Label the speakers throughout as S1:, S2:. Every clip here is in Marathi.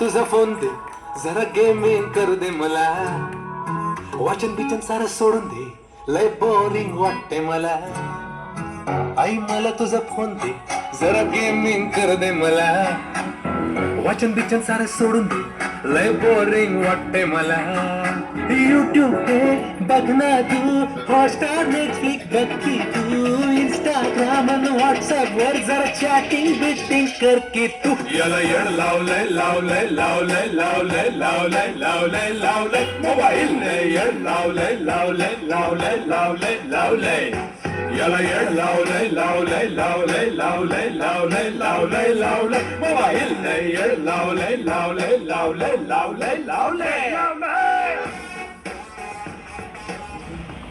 S1: तुझा फोन दे. जरा गेमिंग करू दे मला. वाचन बिचन सारं सोडून दे. लय बोरिंग वाटते मला. आई मला तुझा फोन दे. जरा गेमिंग करू दे मला. वाचन बिचन सारं सोडून दे. लय बोरिंग वाटते मला. युट्यूब पे बघना तू हॉटस्टार नेटफ्लिक्स बघती तू इंस्टाग्राम आणि व्हॉट्सअप वर जरा चॅटिंग बिटिंग कर की तू याला येड लावलंय लावलंय लावलंय लावलंय लावलंय लावलंय लावलंय मोबाईल ने येड लावलंय लावलंय लावलंय लावलंय लावलंय याला येड लावलंय लावलंय लावलंय लावलंय लावलंय लावलंय लावलंय मोबाईल ने येड लावलंय लावलंय लावलंय लावलंय लावलंय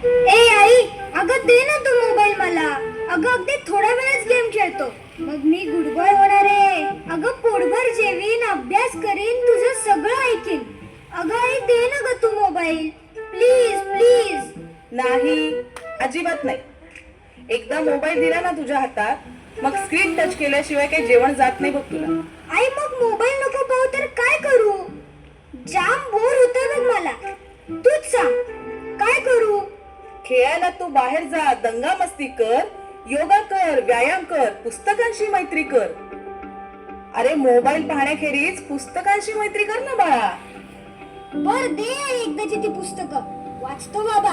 S2: ए आई अगं दे ना तू मोबाईल मला. अगं अगदी थोड्या वेळच गेम खेळतो. मग मी गुड बॉय होणार आहे. अगं पोटभर जेवीन अभ्यास करीन तुझं सगळं ऐकीन. अगं आई दे ना ग तू मोबाईल. Please please.
S3: नाही अजिबात नाही. एकदा मोबाईल दिला ना तुझ्या हातात मग स्क्रीन टच केल्याशिवाय काही जेवण जात नाही बघ तुला.
S2: आई मग मोबाईल नको पाहू तर काय करू? जाम बोर होतोय बघ मला. तूच सांग.
S3: खेळायला तू बाहेर जा दंगा मस्ती कर योगा कर व्यायाम कर पुस्तकांशी मैत्री कर. अरे मोबाईल पाहण्याखेरीज पुस्तकांशी मैत्री कर ना बाळा.
S2: बर दे एकदाची ती पुस्तकं. वाचतो बाबा.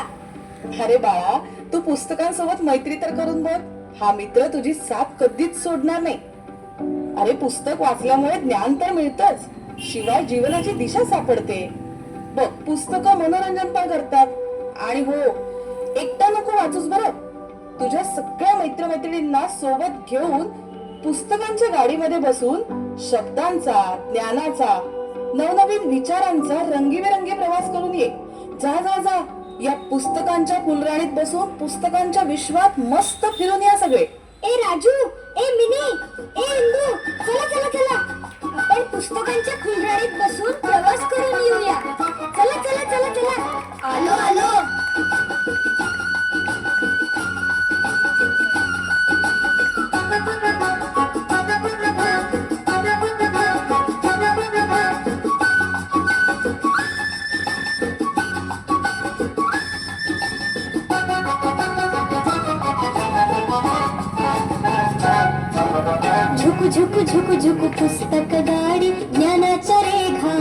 S3: अरे बाळा तू पुस्तकांसोबत मैत्री तर करून बघ. हा मित्र तुझी साथ कधीच सोडणार नाही. अरे पुस्तक वाचल्यामुळे ज्ञान तर मिळतच शिवाय जीवनाची दिशा सापडते. बघ पुस्तक मनोरंजन पण करतात. आणि हो एकटा नको वाचूस बरं. तुझ्या सगळ्या मित्रमैत्रिणींना सोबत घेऊन पुस्तकांच्या गाडीमध्ये बसून शब्दांचा ज्ञानाचा नवनवीन विचारांचा रंगीबेरंगी प्रवास करून ये. जा जा जा. या पुस्तकांच्या फुलराणीत बसून पुस्तकांच्या विश्वात मस्त फिरून या सगळे.
S2: ए राजू! ए मिनी! ए इंदू! चला चला चला. आपण पुस्तकांच्या पुस्तक गाडी ज्ञानाच्या रेघा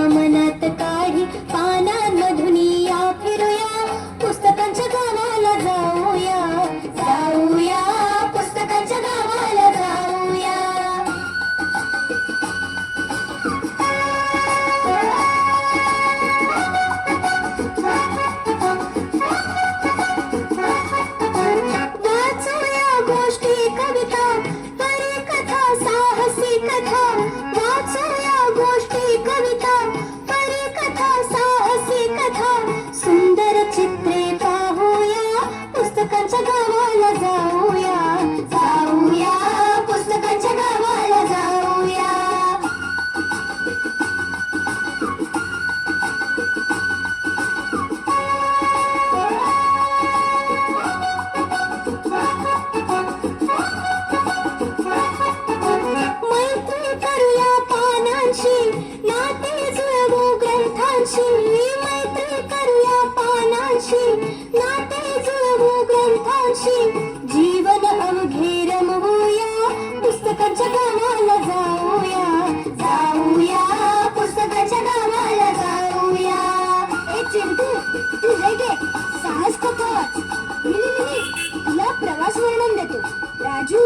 S2: तुला वर्णन देतो राजू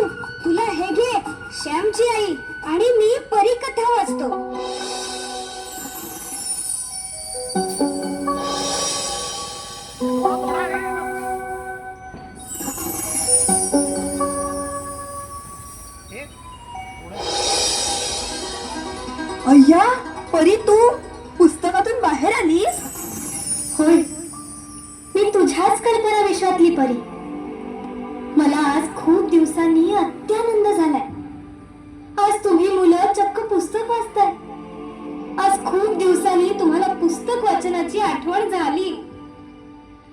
S2: तुला हे घे. श्यामची आई आणि मी परिकथा वाचतो
S3: अय्या परी तू पुस्तकातून बाहेर आलीस?
S2: होय. मी तुझ्याच कल्पना विश्वातली परी. मला आज खूप दिवसांनी अत्यानंद झालाय. आज तुम्ही मुलं चक्क पुस्तक वाचताय. आज खूप दिवसांनी तुम्हाला पुस्तक वाचनाची आठवण झाली.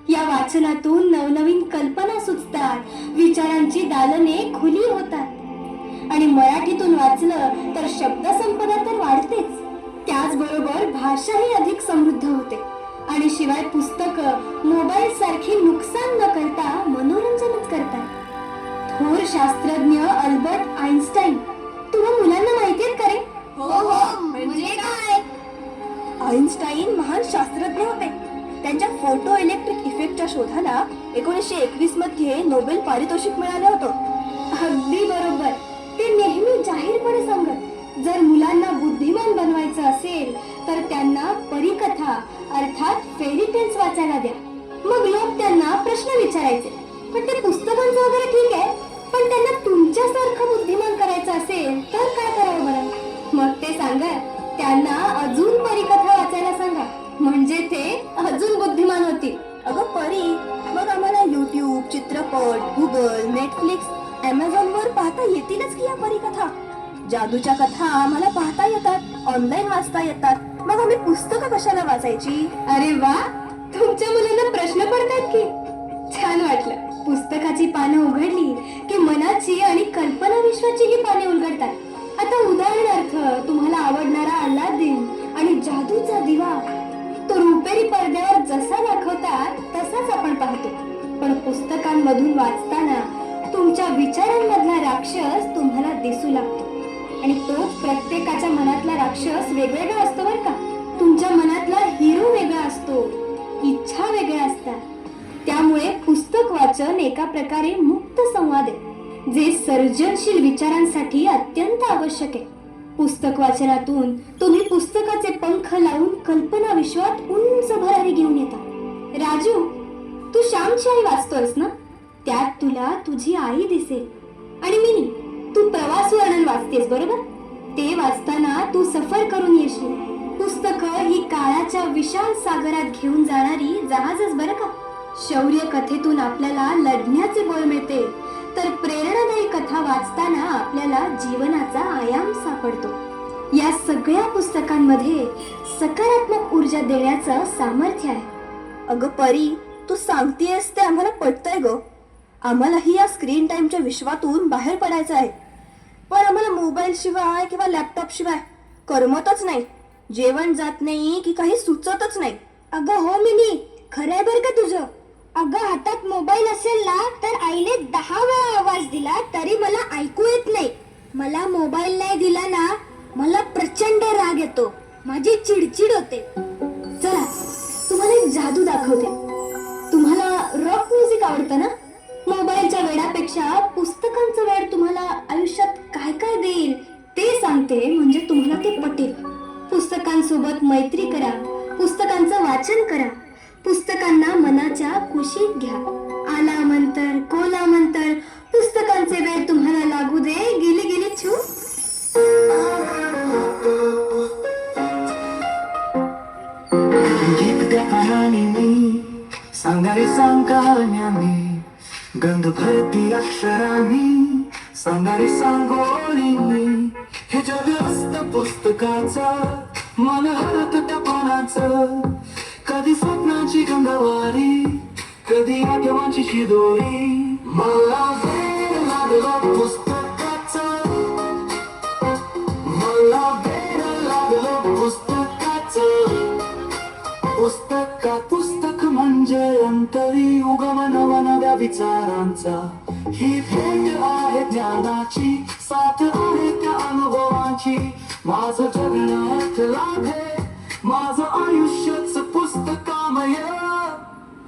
S2: या वाचनातून नवनवीन कल्पना सुचतात विचारांची दालने खुली होतात. आणि मराठीतून वाचलं तर शब्दसंपदा तर वाढतेच. त्याचबरोबर भाषाही अधिक समृद्ध होते. आणि शिवाय पुस्तकं मोबाईल सारखी नुकसान न करता मनो शास्त्रज्ञ अल्बर्ट आईन्स्टाईन तुम्हा मुलांना माहिती आहेत का रे?
S4: हो हो. म्हणजे काय?
S3: आईन्स्टाईन महान शास्त्रज्ञ होते. त्यांच्या फोटो इलेक्ट्रिक इफेक्टच्या शोधाला एकोणीसशे एकवीसमध्ये नोबेल पारितोषिक मिळालं होतं.
S2: अगदी बरोबर. ते नेहमी जाहीरपणे सांगत जर मुलांना बुद्धिमान बनवायचं असेल तर त्यांना परिकथा अर्थात फेरी टेल्स वाचायला द्या. मग लोक त्यांना प्रश्न विचारायचे. पण ते पुस्तकांचं वगैरे ठीक आहे? पण त्यांना तुमच्यासारखं बुद्धिमान करायचं असेल तर काय करावं बरं? मग ते सांगा त्यांना अजून परिकथा वाचायला सांगा. म्हणजे ते अजून बुद्धिमान होतील.
S3: अगं परी मग आम्हाला युट्यूब चित्रपट गुगल नेटफ्लिक्स अमेझॉन वर पाहता येतीलच की या परिकथा? जादूच्या कथा आम्हाला पाहता येतात ऑनलाईन वाचता येतात. मग आम्ही पुस्तकं कशाला वाचायची?
S2: अरे वा! तुमच्या मुलांना प्रश्न पडतात की. छान वाटलं. पुस्तकाची पानं उघडली की मनाची आणि कल्पना विश्वाची ही पाने उलगडतात. आता उदाहरणार्थ तुम्हाला आवडणारा अल्लादीन आणि जादूचा दिवा तो रुपेरी पडद्यावर जसा दाखवतात तसाच आपण पाहतो. पण पुस्तकांमधून वाचताना तुमच्या विचारांमधला राक्षस तुम्हाला दिसू लागतो. आणि तोच प्रत्येकाच्या मनातला राक्षस वेगवेगळा एका प्रकारे मुक्त संवाद आहे जे सर्जनशील विचारांसाठी अत्यंत आवश्यक आहे. पुस्तक वाचनातून तुम्ही पुस्तकाचे पंख लावून कल्पना विश्वात उंच भरारी घेऊन येता. राजू तू श्यामची आई वाचतोयस ना? त्यात तुला तुझी आई दिसेल. आणि मिनी तू प्रवास वर्णन वाचतेस बरोबर? ते वाचताना तू सफर करून येशील. पुस्तक ही काळाच्या विशाल सागरात घेऊन जाणारी जहाजच बरं का? शौर्य कथेतून आपल्याला लढण्याचे बळ मिळते. तर प्रेरणादायी कथा वाचताना आपल्याला जीवनाचा आयाम सापडतो. या सगळ्या पुस्तकांमध्ये सकारात्मक ऊर्जा देण्याचं सामर्थ्य आहे.
S3: अगं परी तू सांगतेस ते आम्हाला पटतंय ग. आम्हालाही या स्क्रीन टाइमच्या विश्वातून बाहेर पडायचं आहे. पण आम्हाला मोबाईल शिवाय किंवा लॅपटॉप शिवाय करमतच नाही. जेवण जात नाही की काही सुचतच नाही.
S2: अगं हो मिनी खरंय बरं का तुझं? अगं हातात मोबाईल असेल ना तर आईने दहा वेळा आवाज दिला तरी मला ऐकू येत नाही. मला मोबाईल नाही दिला ना मला प्रचंड राग येतो. माझी चिडचिड होते. चला तुम्हाला एक जादू दाखवते. तुम्हाला रॉक म्युझिक आवडतं ना? मोबाईलच्या वेळापेक्षा पुस्तकांचं वेळ तुम्हाला आयुष्यात काय काय देईल ते सांगते म्हणजे तुम्हाला ते पटेल. पुस्तकांसोबत मैत्री करा. पुस्तकांचं वाचन करा. कुशीत घ्या. आला मंतर कोला मंतर पुस्तकांचे वेळ तुम्हाला लागू दे. गेली गेले छू.
S5: त्या सांगारे सांगाण्यानी गंध भरती अक्षरांनी सांगारे सांगोळीनी हे जग असत पुस्तकाचा मन हरत त्या पानाचं कधी स्वप्नाची गंधवारी कधी आठवणची शिदोरी मला वेळ लागला पुस्तकाचा. मला वेळ लागलं पुस्तकाचं. पुस्तका पुस्तक म्हणजे अंतरी उगमन वनव्या विचारांचा. ही भेट आहे ज्ञानाची साथ आहे त्या अनुभवाची. माझं जगणं लाभे माझं आयुष्यच
S2: पुस्तक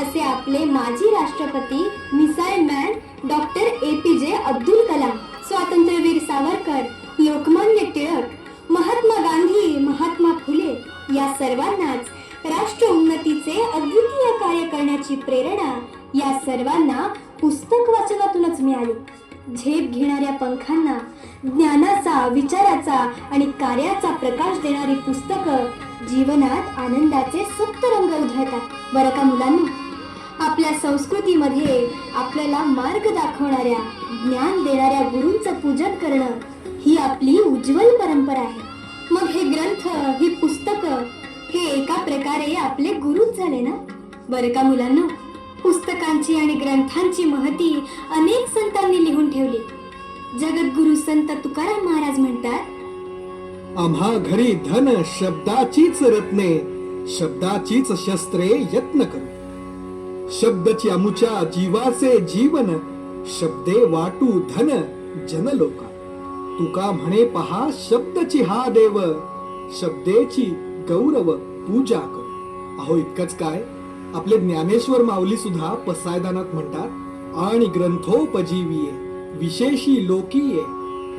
S2: असे आपले माजी राष्ट्रपती missile man doctor A P J Abdul Kalam स्वातंत्र्यवीर सावरकर लोकमान्य टिळक महात्मा गांधी महात्मा फुले या सर्वांनाच राष्ट्र उन्नतीचे अद्वितीय कार्य करण्याची प्रेरणा या सर्वांना पुस्तक वाचनातूनच मिळाली. झेप घेणाऱ्या पंखांना ज्ञानाचा विचाराचा आणि कार्याचा प्रकाश देणारी पुस्तकं जीवनात आनंदाचे सत्तर बरं का मुलांना? आपल्या संस्कृतीमध्ये आपल्याला मार्ग दाखवणाऱ्या ज्ञान देणाऱ्या गुरूंचं पूजन करणं ही आपली उज्ज्वल परंपरा आहे. मग हे ग्रंथ ही पुस्तकं हे एका प्रकारे आपले गुरुच झाले ना? बरं का मुलांना? पुस्तकांची आणि ग्रंथांची महती अनेक संतांनी लिहून ठेवली. जगद्गुरु संत तुकाराम महाराज म्हणतात
S6: आम्हा घरी धन शब्दाचीच रत्ने शब्दाचीच शस्त्रे यत्न करू. शब्दची अमुच्या जीवाचे जीवन शब्दे वाटू धन जनलोका. तुका म्हणे पहा शब्दची हा देव शब्देची गौरव पूजा कर. अहो इतकंच काय? आपले ज्ञानेश्वर माऊली सुद्धा पसायदानात म्हणतात आणि ग्रंथोपजीवीये विशेषी लोकीये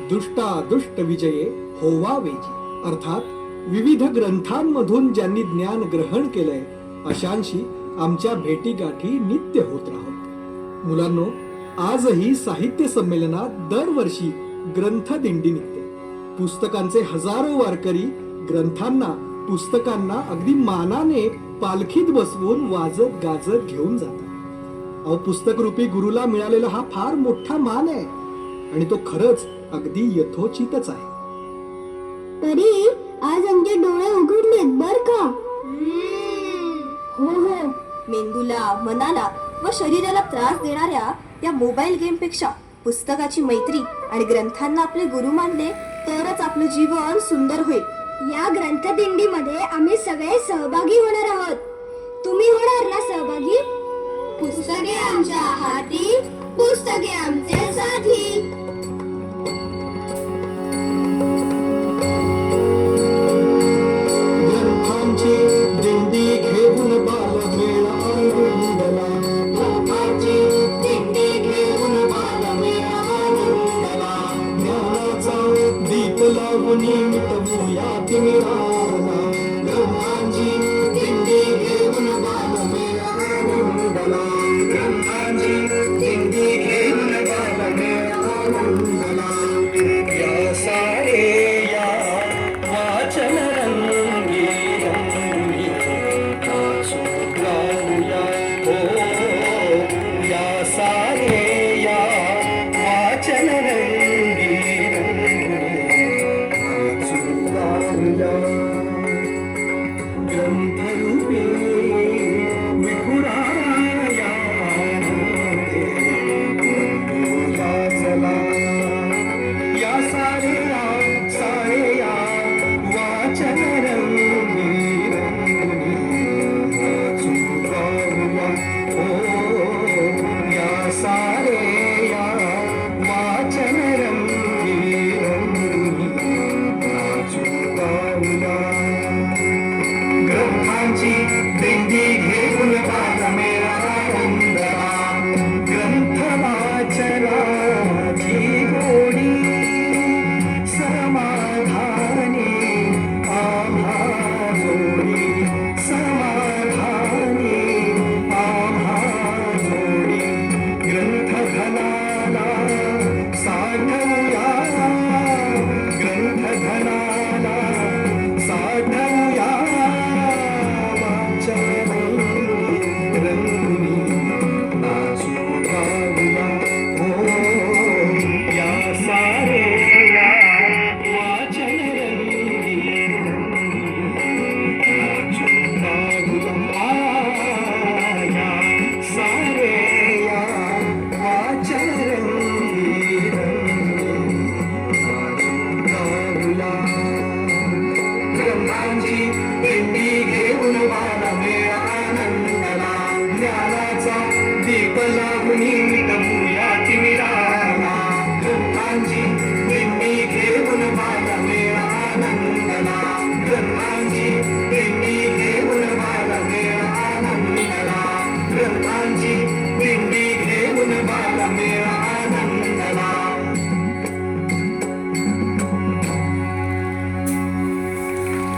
S6: दुष्टा दुष्ट विजये होवा वेजी अर्थात विविध ग्रंथांमधून ज्यांनी ज्ञान ग्रहण केलंय अशांशी आमच्या भेटीगाठी नित्य होत राहत. मुलांनो आजही साहित्य संमेलनात दरवर्षी ग्रंथ दिंडी निघते. पुस्तकांचे हजारो वारकरी ग्रंथांना पुस्तकांना अगदी मानाने पालखीत बसवून वाजत गाजत घेऊन जातात. अहो पुस्तक रूपी गुरुला मिळालेला हा फार मोठा मान आहे आणि तो खरंच अगदी यथोचितच आहे.
S2: तरी आज आमचे डोळे उघडलेत बर का? हो हो. मेंदूला मनाला व शरीराला त्रास देणाऱ्या या मोबाईल गेमपेक्षा पुस्तकाची मैत्री आणि ग्रंथांना आपले गुरु मानले तरच आपलं जीवन सुंदर होईल. या ग्रंथदिंडीमध्ये आम्ही सगळे सहभागी होणार आहोत. तुम्ही होणार ना सहभागी? पुस्तके आमच्या हाती पुस्तके आमचे साथी.